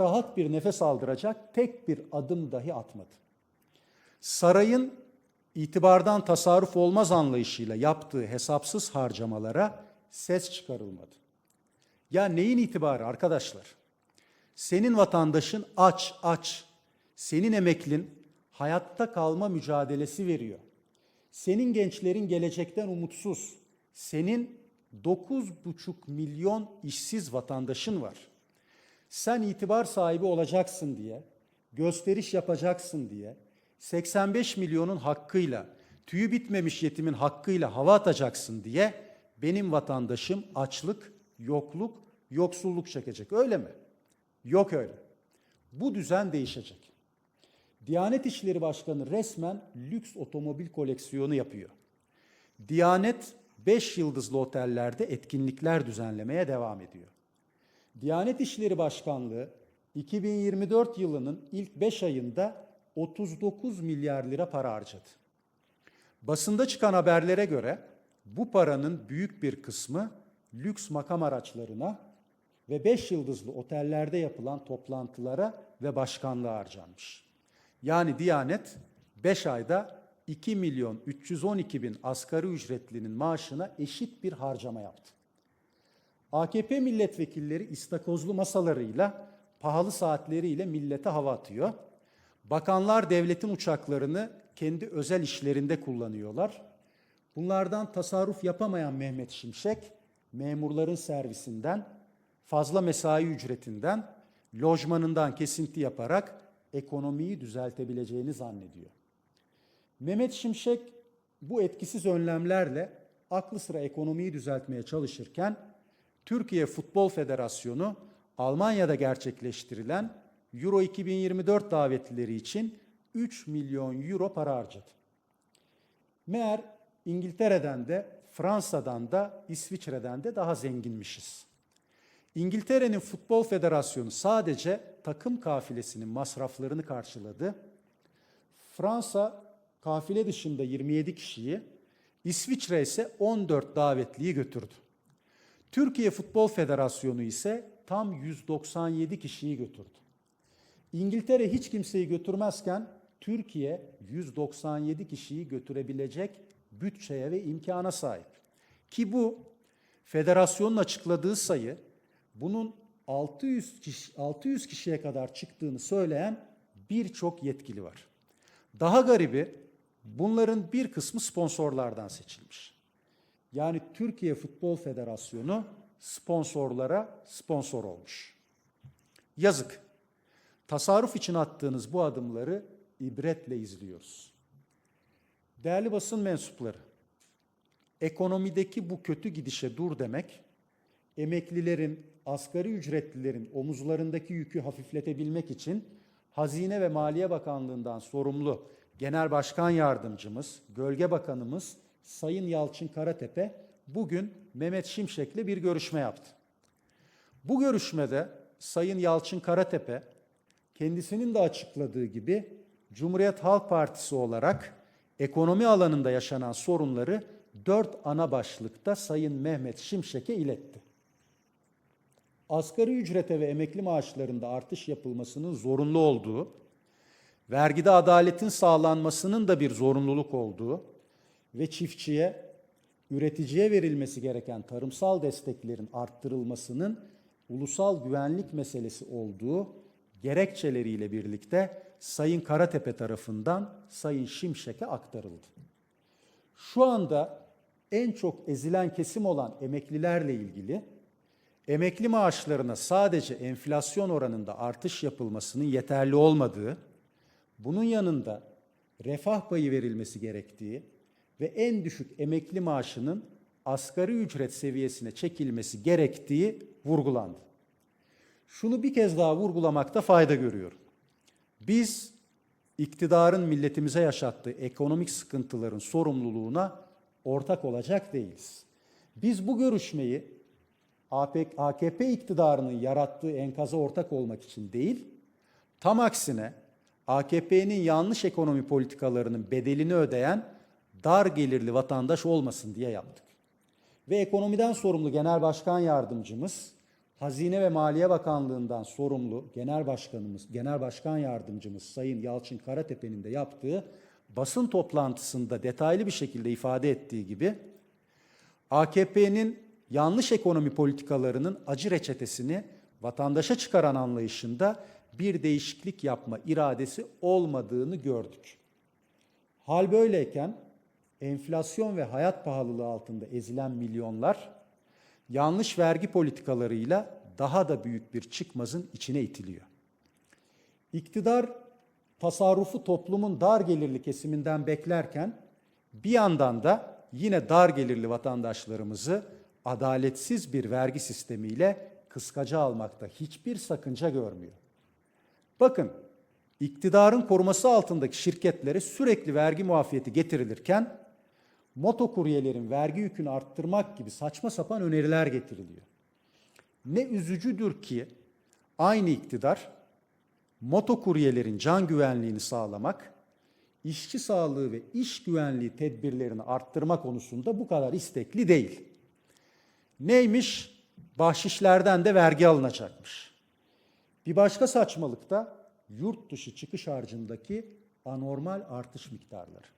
rahat bir nefes aldıracak tek bir adım dahi atmadı. Sarayın itibardan tasarruf olmaz anlayışıyla yaptığı hesapsız harcamalara ses çıkarılmadı. Ya neyin itibarı arkadaşlar? Senin vatandaşın aç aç. Senin emeklin hayatta kalma mücadelesi veriyor. Senin gençlerin gelecekten umutsuz. Senin 9,5 milyon işsiz vatandaşın var. Sen itibar sahibi olacaksın diye, gösteriş yapacaksın diye, 85 milyonun hakkıyla, tüyü bitmemiş yetimin hakkıyla hava atacaksın diye benim vatandaşım açlık, yokluk, yoksulluk çekecek. Öyle mi? Yok öyle. Bu düzen değişecek. Diyanet İşleri Başkanı resmen lüks otomobil koleksiyonu yapıyor. Diyanet 5 yıldızlı otellerde etkinlikler düzenlemeye devam ediyor. Diyanet İşleri Başkanlığı 2024 yılının ilk 5 ayında 39 milyar lira para harcadı. Basında çıkan haberlere göre bu paranın büyük bir kısmı lüks makam araçlarına ve 5 yıldızlı otellerde yapılan toplantılara ve başkanlığa harcanmış. Yani Diyanet 5 ayda 2 milyon 312 bin asgari ücretlinin maaşına eşit bir harcama yaptı. AKP milletvekilleri istakozlu masalarıyla, pahalı saatleriyle millete hava atıyor. Bakanlar devletin uçaklarını kendi özel işlerinde kullanıyorlar. Bunlardan tasarruf yapamayan Mehmet Şimşek, memurların servisinden, fazla mesai ücretinden, lojmanından kesinti yaparak ekonomiyi düzeltebileceğini zannediyor. Mehmet Şimşek bu etkisiz önlemlerle aklı sıra ekonomiyi düzeltmeye çalışırken Türkiye Futbol Federasyonu Almanya'da gerçekleştirilen Euro 2024 davetlileri için 3 milyon euro para harcadı. Meğer İngiltere'den de Fransa'dan da İsviçre'den de daha zenginmişiz. İngiltere'nin Futbol Federasyonu sadece takım kafilesinin masraflarını karşıladı. Fransa kafile dışında 27 kişiyi, İsviçre ise 14 davetliyi götürdü. Türkiye Futbol Federasyonu ise tam 197 kişiyi götürdü. İngiltere hiç kimseyi götürmezken Türkiye 197 kişiyi götürebilecek bütçeye ve imkana sahip. Ki bu federasyonun açıkladığı sayı bunun 600 kişi, 600 kişiye kadar çıktığını söyleyen birçok yetkili var. Daha garibi bunların bir kısmı sponsorlardan seçilmiş. Yani Türkiye Futbol Federasyonu sponsorlara sponsor olmuş. Yazık. Tasarruf için attığınız bu adımları ibretle izliyoruz. Değerli basın mensupları, ekonomideki bu kötü gidişe dur demek, emeklilerin, asgari ücretlilerin omuzlarındaki yükü hafifletebilmek için Hazine ve Maliye Bakanlığı'ndan sorumlu Genel Başkan Yardımcımız, Gölge Bakanımız Sayın Yalçın Karatepe bugün Mehmet Şimşek'le bir görüşme yaptı. Bu görüşmede Sayın Yalçın Karatepe kendisinin de açıkladığı gibi Cumhuriyet Halk Partisi olarak ekonomi alanında yaşanan sorunları dört ana başlıkta Sayın Mehmet Şimşek'e iletti. Asgari ücrete ve emekli maaşlarında artış yapılmasının zorunlu olduğu, vergide adaletin sağlanmasının da bir zorunluluk olduğu ve çiftçiye, üreticiye verilmesi gereken tarımsal desteklerin arttırılmasının ulusal güvenlik meselesi olduğu gerekçeleriyle birlikte Sayın Karatepe tarafından Sayın Şimşek'e aktarıldı. Şu anda en çok ezilen kesim olan emeklilerle ilgili emekli maaşlarına sadece enflasyon oranında artış yapılmasının yeterli olmadığı, bunun yanında refah payı verilmesi gerektiği ve en düşük emekli maaşının asgari ücret seviyesine çekilmesi gerektiği vurgulandı. Şunu bir kez daha vurgulamakta fayda görüyorum. Biz iktidarın milletimize yaşattığı ekonomik sıkıntıların sorumluluğuna ortak olacak değiliz. Biz bu görüşmeyi AKP iktidarının yarattığı enkaza ortak olmak için değil, tam aksine AKP'nin yanlış ekonomi politikalarının bedelini ödeyen dar gelirli vatandaş olmasın diye yaptık. Ve ekonomiden sorumlu Genel Başkan Yardımcımız Hazine ve Maliye Bakanlığı'ndan sorumlu Genel Başkanımız, Genel Başkan Yardımcımız Sayın Yalçın Karatepe'nin de yaptığı basın toplantısında detaylı bir şekilde ifade ettiği gibi AKP'nin yanlış ekonomi politikalarının acı reçetesini vatandaşa çıkaran anlayışında bir değişiklik yapma iradesi olmadığını gördük. Hal böyleyken enflasyon ve hayat pahalılığı altında ezilen milyonlar yanlış vergi politikalarıyla daha da büyük bir çıkmazın içine itiliyor. İktidar tasarrufu toplumun dar gelirli kesiminden beklerken bir yandan da yine dar gelirli vatandaşlarımızı adaletsiz bir vergi sistemiyle kıskaca almakta hiçbir sakınca görmüyor. Bakın, iktidarın koruması altındaki şirketlere sürekli vergi muafiyeti getirilirken motokuryelerin vergi yükünü arttırmak gibi saçma sapan öneriler getiriliyor. Ne üzücüdür ki aynı iktidar motokuryelerin can güvenliğini sağlamak, işçi sağlığı ve iş güvenliği tedbirlerini arttırma konusunda bu kadar istekli değil. Neymiş? Bahşişlerden de vergi alınacakmış. Bir başka saçmalık da yurt dışı çıkış harcındaki anormal artış miktarları.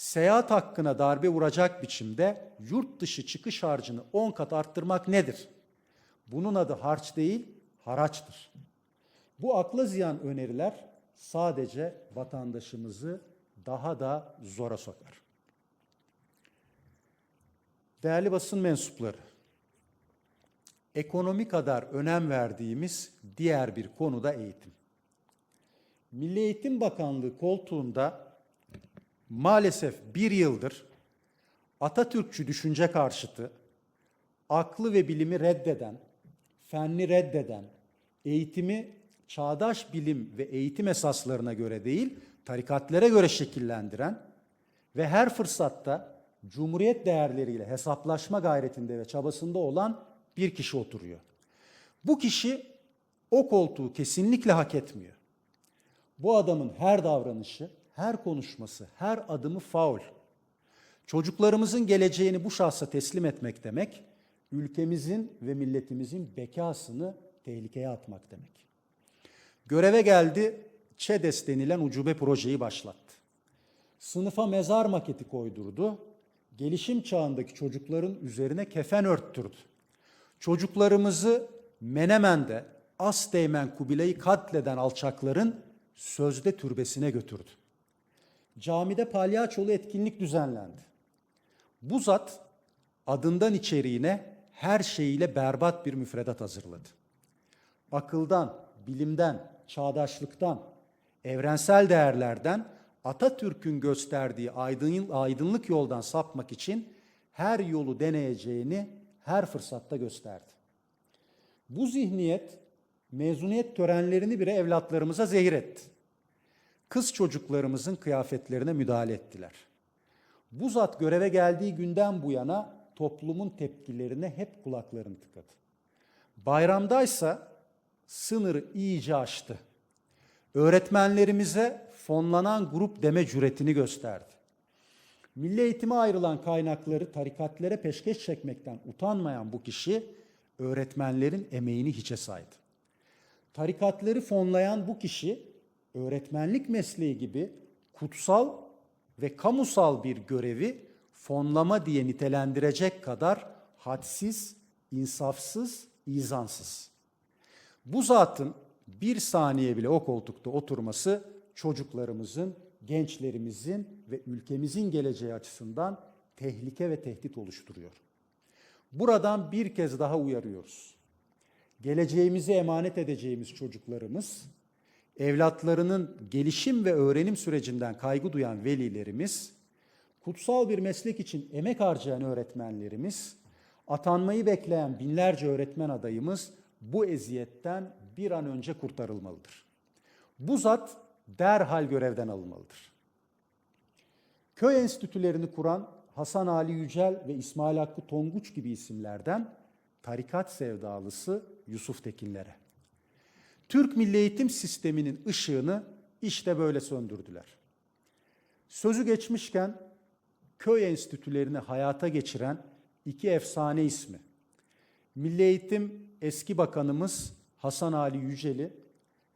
Seyahat hakkına darbe vuracak biçimde yurt dışı çıkış harcını 10 kat arttırmak nedir? Bunun adı harç değil, haraçtır. Bu akla ziyan öneriler sadece vatandaşımızı daha da zora sokar. Değerli basın mensupları, ekonomi kadar önem verdiğimiz diğer bir konu da eğitim. Milli Eğitim Bakanlığı koltuğunda maalesef bir yıldır Atatürkçü düşünce karşıtı, aklı ve bilimi reddeden, fenli reddeden, eğitimi çağdaş bilim ve eğitim esaslarına göre değil, tarikatlere göre şekillendiren ve her fırsatta cumhuriyet değerleriyle hesaplaşma gayretinde ve çabasında olan bir kişi oturuyor. Bu kişi o koltuğu kesinlikle hak etmiyor. Bu adamın her davranışı, her konuşması, her adımı faul. Çocuklarımızın geleceğini bu şahsa teslim etmek demek, ülkemizin ve milletimizin bekasını tehlikeye atmak demek. Göreve geldi, ÇEDES denilen ucube projeyi başlattı. Sınıfa mezar maketi koydurdu, gelişim çağındaki çocukların üzerine kefen örttürdü. Çocuklarımızı Menemen'de Asteğmen Kubilay'ı katleden alçakların sözde türbesine götürdü. Camide palyaçolu etkinlik düzenlendi. Bu zat adından içeriğine her şeyiyle berbat bir müfredat hazırladı. Akıldan, bilimden, çağdaşlıktan, evrensel değerlerden Atatürk'ün gösterdiği aydınlık yoldan sapmak için her yolu deneyeceğini her fırsatta gösterdi. Bu zihniyet mezuniyet törenlerini bile evlatlarımıza zehir etti. Kız çocuklarımızın kıyafetlerine müdahale ettiler. Bu zat göreve geldiği günden bu yana toplumun tepkilerine hep kulaklarını tıkadı. Bayramdaysa sınırı iyice aştı. Öğretmenlerimize fonlanan grup deme cüretini gösterdi. Milli eğitime ayrılan kaynakları tarikatlere peşkeş çekmekten utanmayan bu kişi öğretmenlerin emeğini hiçe saydı. Tarikatları fonlayan bu kişi öğretmenlik mesleği gibi kutsal ve kamusal bir görevi fonlama diye nitelendirecek kadar hadsiz, insafsız, izansız. Bu zatın bir saniye bile o koltukta oturması çocuklarımızın, gençlerimizin ve ülkemizin geleceği açısından tehlike ve tehdit oluşturuyor. Buradan bir kez daha uyarıyoruz. Geleceğimizi emanet edeceğimiz çocuklarımız, evlatlarının gelişim ve öğrenim sürecinden kaygı duyan velilerimiz, kutsal bir meslek için emek harcayan öğretmenlerimiz, atanmayı bekleyen binlerce öğretmen adayımız bu eziyetten bir an önce kurtarılmalıdır. Bu zat derhal görevden alınmalıdır. Köy enstitülerini kuran Hasan Ali Yücel ve İsmail Hakkı Tonguç gibi isimlerden tarikat sevdalısı Yusuf Tekinlere. Türk Milli Eğitim Sistemi'nin ışığını işte böyle söndürdüler. Sözü geçmişken köy enstitülerini hayata geçiren iki efsane ismi Milli Eğitim eski bakanımız Hasan Ali Yüceli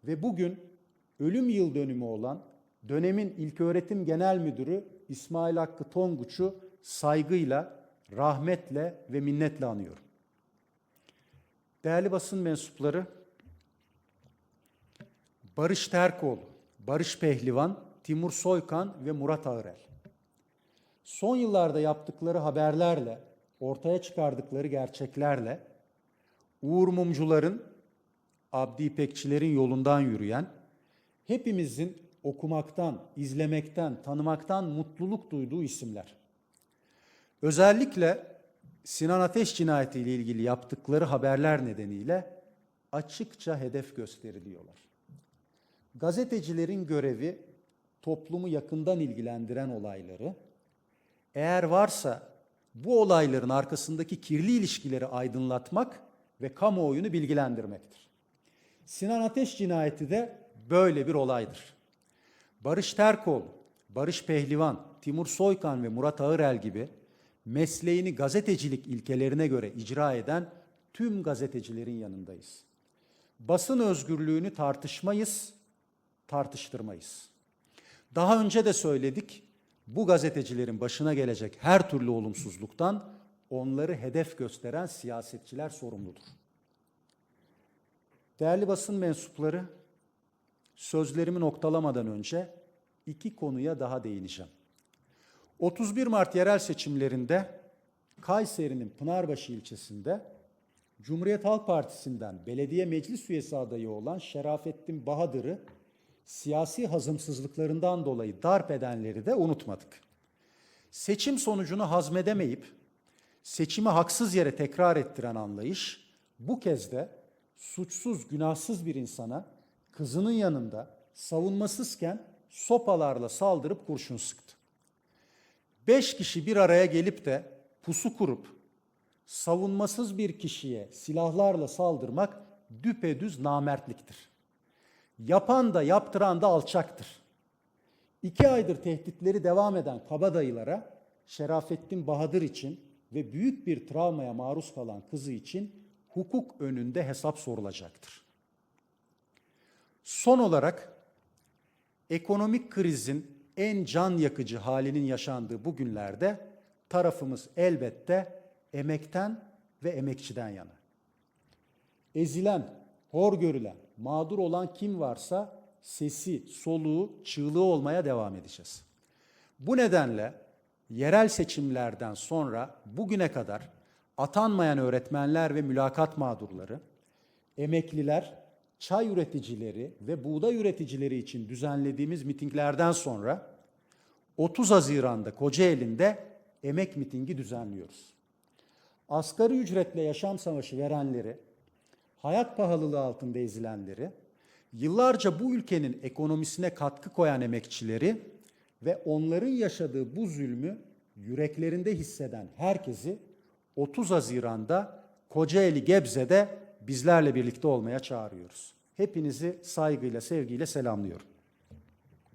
ve bugün ölüm yıl dönümü olan dönemin İlköğretim Genel Müdürü İsmail Hakkı Tonguç'u saygıyla, rahmetle ve minnetle anıyorum. Değerli basın mensupları, Barış Terkoğlu, Barış Pehlivan, Timur Soykan ve Murat Ağırel. Son yıllarda yaptıkları haberlerle, ortaya çıkardıkları gerçeklerle Uğur Mumcuların, Abdi İpekçilerin yolundan yürüyen, hepimizin okumaktan, izlemekten, tanımaktan mutluluk duyduğu isimler. Özellikle Sinan Ateş cinayeti ile ilgili yaptıkları haberler nedeniyle açıkça hedef gösteriliyorlar. Gazetecilerin görevi toplumu yakından ilgilendiren olayları, eğer varsa bu olayların arkasındaki kirli ilişkileri aydınlatmak ve kamuoyunu bilgilendirmektir. Sinan Ateş cinayeti de böyle bir olaydır. Barış Terkoğlu, Barış Pehlivan, Timur Soykan ve Murat Ağırel gibi mesleğini gazetecilik ilkelerine göre icra eden tüm gazetecilerin yanındayız. Basın özgürlüğünü tartışmayız, tartıştırmayız. Daha önce de söyledik, bu gazetecilerin başına gelecek her türlü olumsuzluktan onları hedef gösteren siyasetçiler sorumludur. Değerli basın mensupları, sözlerimi noktalamadan önce iki konuya daha değineceğim. 31 Mart yerel seçimlerinde Kayseri'nin Pınarbaşı ilçesinde Cumhuriyet Halk Partisi'nden belediye meclis üyesi adayı olan Şerafettin Bahadır'ı siyasi hazımsızlıklarından dolayı darp edenleri de unutmadık. Seçim sonucunu hazmedemeyip seçimi haksız yere tekrar ettiren anlayış bu kez de suçsuz, günahsız bir insana kızının yanında savunmasızken sopalarla saldırıp kurşun sıktı. Beş kişi bir araya gelip de pusu kurup savunmasız bir kişiye silahlarla saldırmak düpedüz namertliktir. Yapan da yaptıran da alçaktır. İki aydır tehditleri devam eden kabadayılara Şerafettin Bahadır için ve büyük bir travmaya maruz kalan kızı için hukuk önünde hesap sorulacaktır. Son olarak ekonomik krizin en can yakıcı halinin yaşandığı bu günlerde tarafımız elbette emekten ve emekçiden yana. Ezilen, hor görülen, mağdur olan kim varsa sesi, soluğu, çığlığı olmaya devam edeceğiz. Bu nedenle yerel seçimlerden sonra bugüne kadar atanmayan öğretmenler ve mülakat mağdurları, emekliler, çay üreticileri ve buğday üreticileri için düzenlediğimiz mitinglerden sonra 30 Haziran'da Kocaeli'nde emek mitingi düzenliyoruz. Asgari ücretle yaşam savaşı verenleri, hayat pahalılığı altında ezilenleri, yıllarca bu ülkenin ekonomisine katkı koyan emekçileri ve onların yaşadığı bu zulmü yüreklerinde hisseden herkesi 30 Haziran'da Kocaeli Gebze'de bizlerle birlikte olmaya çağırıyoruz. Hepinizi saygıyla, sevgiyle selamlıyorum.